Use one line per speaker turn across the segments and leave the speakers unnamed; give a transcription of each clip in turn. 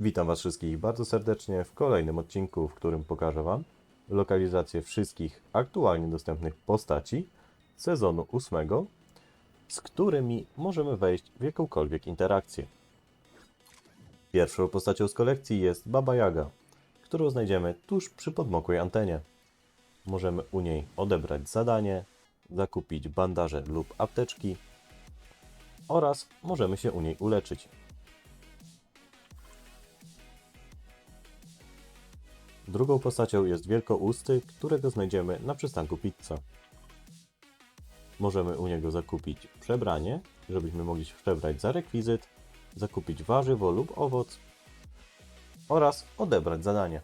Witam Was wszystkich bardzo serdecznie w kolejnym odcinku, w którym pokażę Wam lokalizację wszystkich aktualnie dostępnych postaci sezonu ósmego, z którymi możemy wejść w jakąkolwiek interakcję. Pierwszą postacią z kolekcji jest Baba Yaga, którą znajdziemy tuż przy podmokłej antenie. Możemy u niej odebrać zadanie, zakupić bandaże lub apteczki oraz możemy się u niej uleczyć. Drugą postacią jest Wielkousty, którego znajdziemy na przystanku Pizza. Możemy u niego zakupić przebranie, żebyśmy mogli się przebrać za rekwizyt, zakupić warzywo lub owoc oraz odebrać zadanie.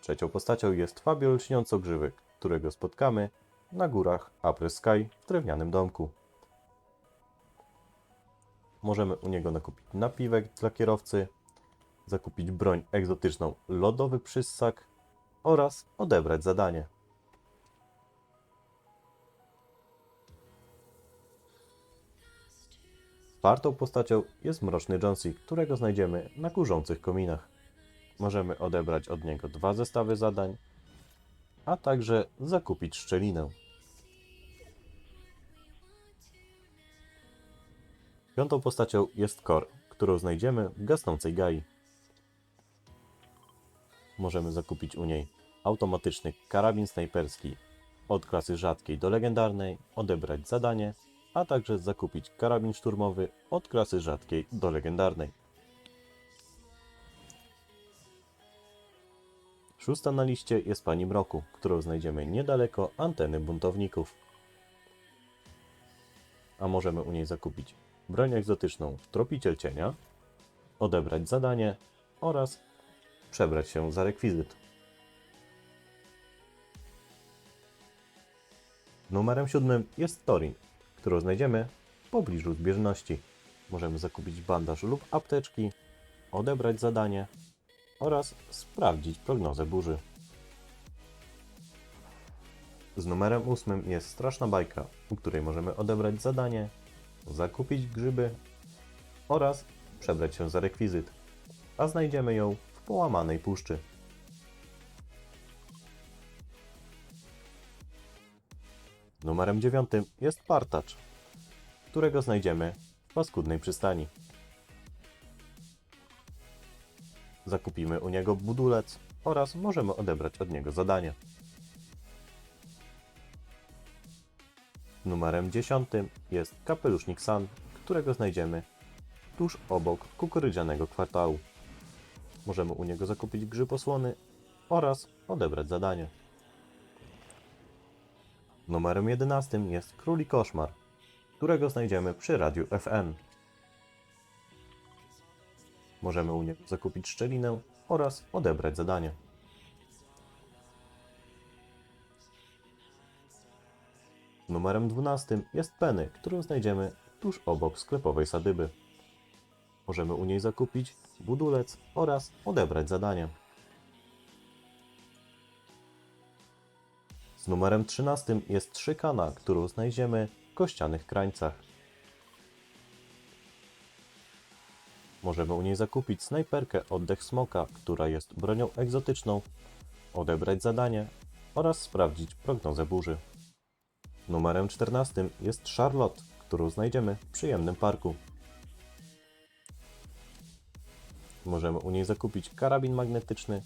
Trzecią postacią jest Fabiol Śniąco-Grzywy, którego spotkamy na górach Upper Sky w drewnianym domku. Możemy u niego nakupić napiwek dla kierowcy, zakupić broń egzotyczną Lodowy Przyssak oraz odebrać zadanie. Czwartą postacią jest Mroczny Jonesy, którego znajdziemy na kurzących kominach. Możemy odebrać od niego dwa zestawy zadań, a także zakupić szczelinę. Piątą postacią jest Kor, którą znajdziemy w gasnącej Gai. Możemy zakupić u niej automatyczny karabin snajperski od klasy rzadkiej do legendarnej, odebrać zadanie, a także zakupić karabin szturmowy od klasy rzadkiej do legendarnej. Szósta na liście jest Pani Mroku, którą znajdziemy niedaleko anteny buntowników. A możemy u niej zakupić broń egzotyczną Tropiciel Cienia, odebrać zadanie oraz przebrać się za rekwizyt. Numerem siódmym jest Torin, którą znajdziemy w pobliżu zbieżności. Możemy zakupić bandaż lub apteczki, odebrać zadanie oraz sprawdzić prognozę burzy. Z numerem ósmym jest Straszna Bajka, u której możemy odebrać zadanie, zakupić grzyby oraz przebrać się za rekwizyt, a znajdziemy ją połamanej puszczy. Numerem dziewiątym jest Partacz, którego znajdziemy w paskudnej przystani. Zakupimy u niego budulec oraz możemy odebrać od niego zadanie. Numerem dziesiątym jest kapelusznik San, którego znajdziemy tuż obok kukurydzianego kwartału. Możemy u niego zakupić grzyb osłony oraz odebrać zadanie. Numerem 11 jest Króli Koszmar, którego znajdziemy przy radiu FN. Możemy u niego zakupić szczelinę oraz odebrać zadanie. Numerem 12 jest Penny, którą znajdziemy tuż obok sklepowej sadyby. Możemy u niej zakupić budulec oraz odebrać zadanie. Z numerem 13 jest Szykana, którą znajdziemy w kościanych krańcach. Możemy u niej zakupić snajperkę oddech smoka, która jest bronią egzotyczną, odebrać zadanie oraz sprawdzić prognozę burzy. Numerem 14 jest Charlotte, którą znajdziemy w przyjemnym parku. Możemy u niej zakupić karabin magnetyczny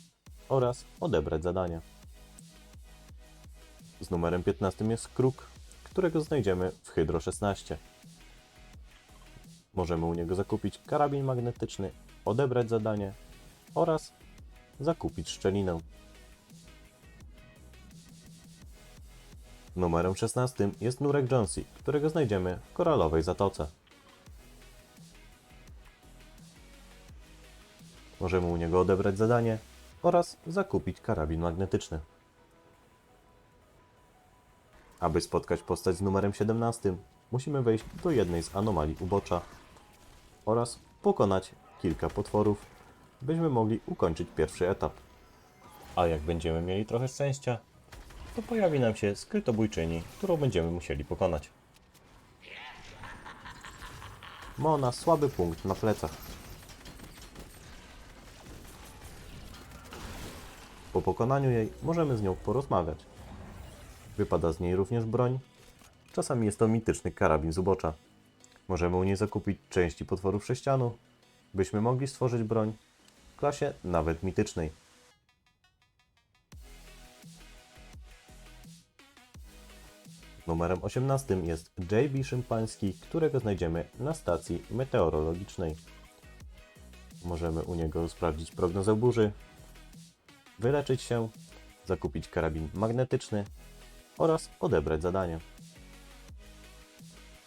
oraz odebrać zadanie. Z numerem 15 jest Kruk, którego znajdziemy w Hydro 16. Możemy u niego zakupić karabin magnetyczny, odebrać zadanie oraz zakupić szczelinę. Numerem 16 jest Nurek Jonesy, którego znajdziemy w koralowej zatoce. Możemy u niego odebrać zadanie oraz zakupić karabin magnetyczny. Aby spotkać postać z numerem 17, musimy wejść do jednej z anomalii ubocza oraz pokonać kilka potworów, byśmy mogli ukończyć pierwszy etap. A jak będziemy mieli trochę szczęścia, to pojawi nam się skrytobójczyni, którą będziemy musieli pokonać. Ma ona słaby punkt na plecach. Po pokonaniu jej możemy z nią porozmawiać. Wypada z niej również broń. Czasami jest to mityczny karabin z ubocza. Możemy u niej zakupić części potworów sześcianu, byśmy mogli stworzyć broń w klasie nawet mitycznej. Numerem 18 jest JB Szympański, którego znajdziemy na stacji meteorologicznej. Możemy u niego sprawdzić prognozę burzy, wyleczyć się, zakupić karabin magnetyczny oraz odebrać zadanie.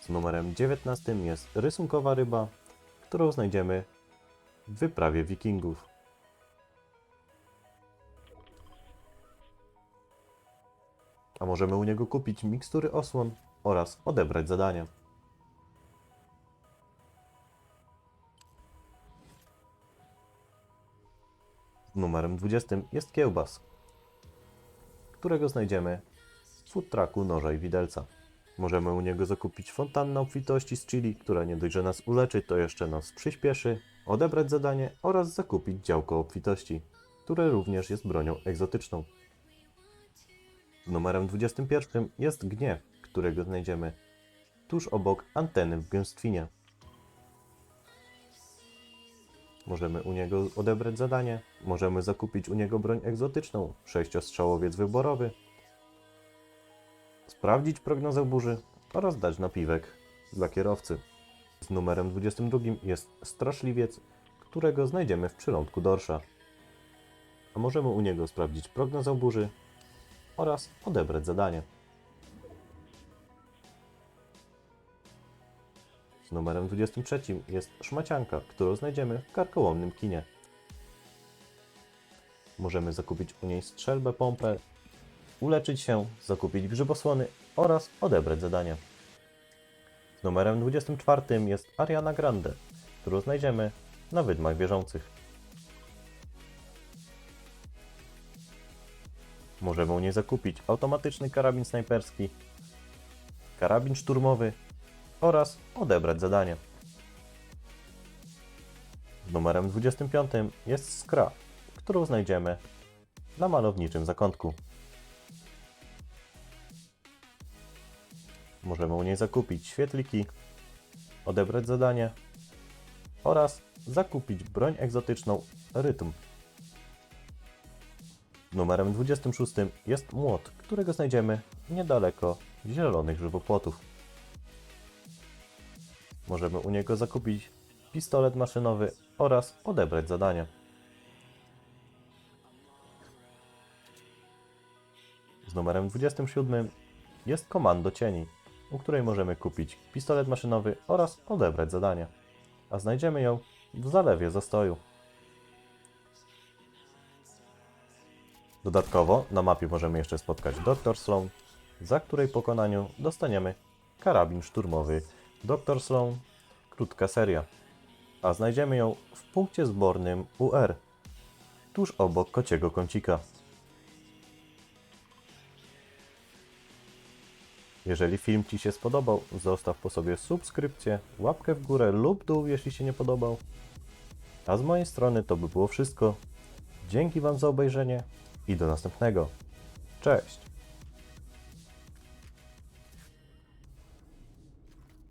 Z numerem 19 jest rysunkowa ryba, którą znajdziemy w wyprawie wikingów. A możemy u niego kupić mikstury osłon oraz odebrać zadanie. Numerem 20 jest kiełbas, którego znajdziemy w food trucku noża i widelca. Możemy u niego zakupić fontannę obfitości z chili, która nie dość, że nas uleczy, to jeszcze nas przyspieszy, odebrać zadanie oraz zakupić działko obfitości, które również jest bronią egzotyczną. Numerem 21 jest gniew, którego znajdziemy tuż obok anteny w gęstwinie. Możemy u niego odebrać zadanie, możemy zakupić u niego broń egzotyczną, sześciostrzałowiec wyborowy, sprawdzić prognozę burzy oraz dać napiwek dla kierowcy. Z numerem 22 jest straszliwiec, którego znajdziemy w przylądku dorsza. A możemy u niego sprawdzić prognozę burzy oraz odebrać zadanie. Numerem 23 jest szmacianka, którą znajdziemy w karkołomnym kinie. Możemy zakupić u niej strzelbę, pompę, uleczyć się, zakupić grzybosłony oraz odebrać zadanie. Numerem 24 jest Ariana Grande, którą znajdziemy na wydmach wierzących. Możemy u niej zakupić automatyczny karabin snajperski, karabin szturmowy oraz odebrać zadanie. Numerem 25 jest skra, którą znajdziemy na malowniczym zakątku. Możemy u niej zakupić świetliki, odebrać zadanie oraz zakupić broń egzotyczną Rytm. Numerem 26 jest młot, którego znajdziemy niedaleko zielonych żywopłotów. Możemy u niego zakupić pistolet maszynowy oraz odebrać zadanie. Z numerem 27 jest komando cieni, u której możemy kupić pistolet maszynowy oraz odebrać zadanie. A znajdziemy ją w zalewie zastoju. Dodatkowo na mapie możemy jeszcze spotkać Dr. Sloan, za której pokonaniu dostaniemy karabin szturmowy Dr. Sloan, krótka seria. A znajdziemy ją w punkcie zbornym UR, tuż obok kociego kącika. Jeżeli film Ci się spodobał, zostaw po sobie subskrypcję, łapkę w górę lub dół, jeśli się nie podobał. A z mojej strony to by było wszystko. Dzięki Wam za obejrzenie i do następnego. Cześć!